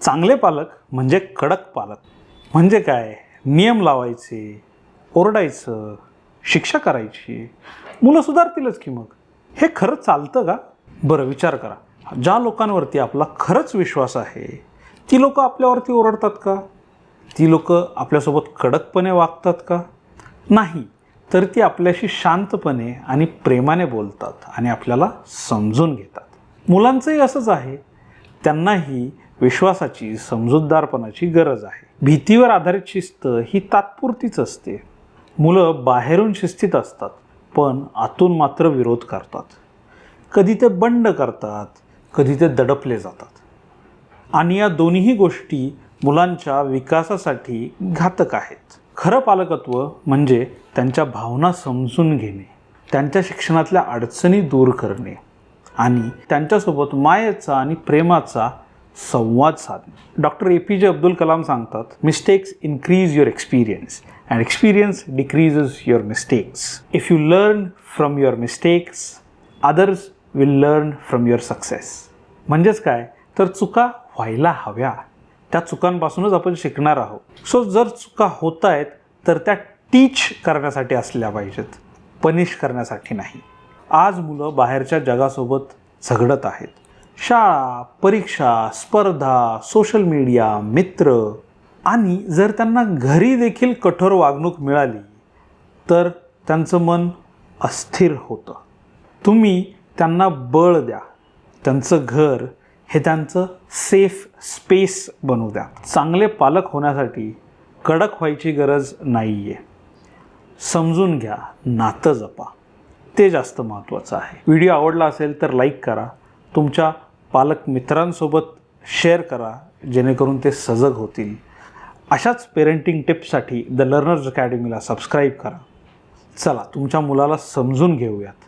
चांगले पालक म्हणजे कडक पालक. म्हणजे काय? नियम लावायचे ओरडायचं शिक्षा करायची. मुलं सुधारतीलच की मग. हे खरं चालतं का? बरं विचार करा. ज्या लोकांवरती आपला खरंच विश्वास आहे ती लोकं आपल्यावरती ओरडतात का? ती लोकं आपल्यासोबत कडकपणे वागतात का? नाही तर ती आपल्याशी शांतपणे आणि प्रेमाने बोलतात आणि आपल्याला समजून घेतात. मुलांचंही असंच आहे. त्यांनाही विश्वासाची समजूतदारपणाची गरज आहे. भीतीवर आधारित शिस्त ही तात्पुरतीच असते. मुलं बाहेरून शिस्तीत असतात पण आतून मात्र विरोध करतात. कधी ते बंड करतात कधी ते दडपले जातात. आणि या दोन्ही गोष्टी मुलांच्या विकासासाठी घातक आहेत. खरं पालकत्व म्हणजे त्यांच्या भावना समजून घेणे त्यांच्या शिक्षणातल्या अडचणी दूर करणे आणि त्यांच्यासोबत मायेचा आणि प्रेमाचा संवाद साधणे. डॉक्टर ए पी जे अब्दुल कलाम सांगतात mistakes increase your experience and experience decreases your mistakes if you learn from your mistakes others will learn from your success म्हणजेच काय? तर चुका व्हायला हव्या. त्या चुकांपासूनच आपण शिकणार आहोत. सो जर चुका होत आहेत तर त्या टीच करण्यासाठी असल्या पाहिजेत. पनिश करण्यासाठी नाही. आज मुलं बाहेरच्या जगासोबत झगडत आहेत. शाळा परीक्षा स्पर्धा सोशल मीडिया मित्र. आणि जर त्यांना घरी देखील कठोर वागणूक मिळाली तर त्यांचं मन अस्थिर होतं. तुम्ही त्यांना बळ द्या. त्यांचं घर हे त्यांचं सेफ स्पेस बनवू द्या. चांगले पालक होण्यासाठी कडक व्हायची गरज नाही आहे समजून घ्या नातं जपा. ते जास्त महत्त्वाचं आहे. व्हिडिओ आवडला असेल तर लाईक करा. तुमच्या पालक मित्रांसोबत शेअर करा जेणेकरून ते सजग होतील. अशाच पेरेंटिंग टिप्ससाठी द लर्नर्स अकॅडमीला सबस्क्राईब करा. चला तुमच्या मुलाला समजून घेऊयात.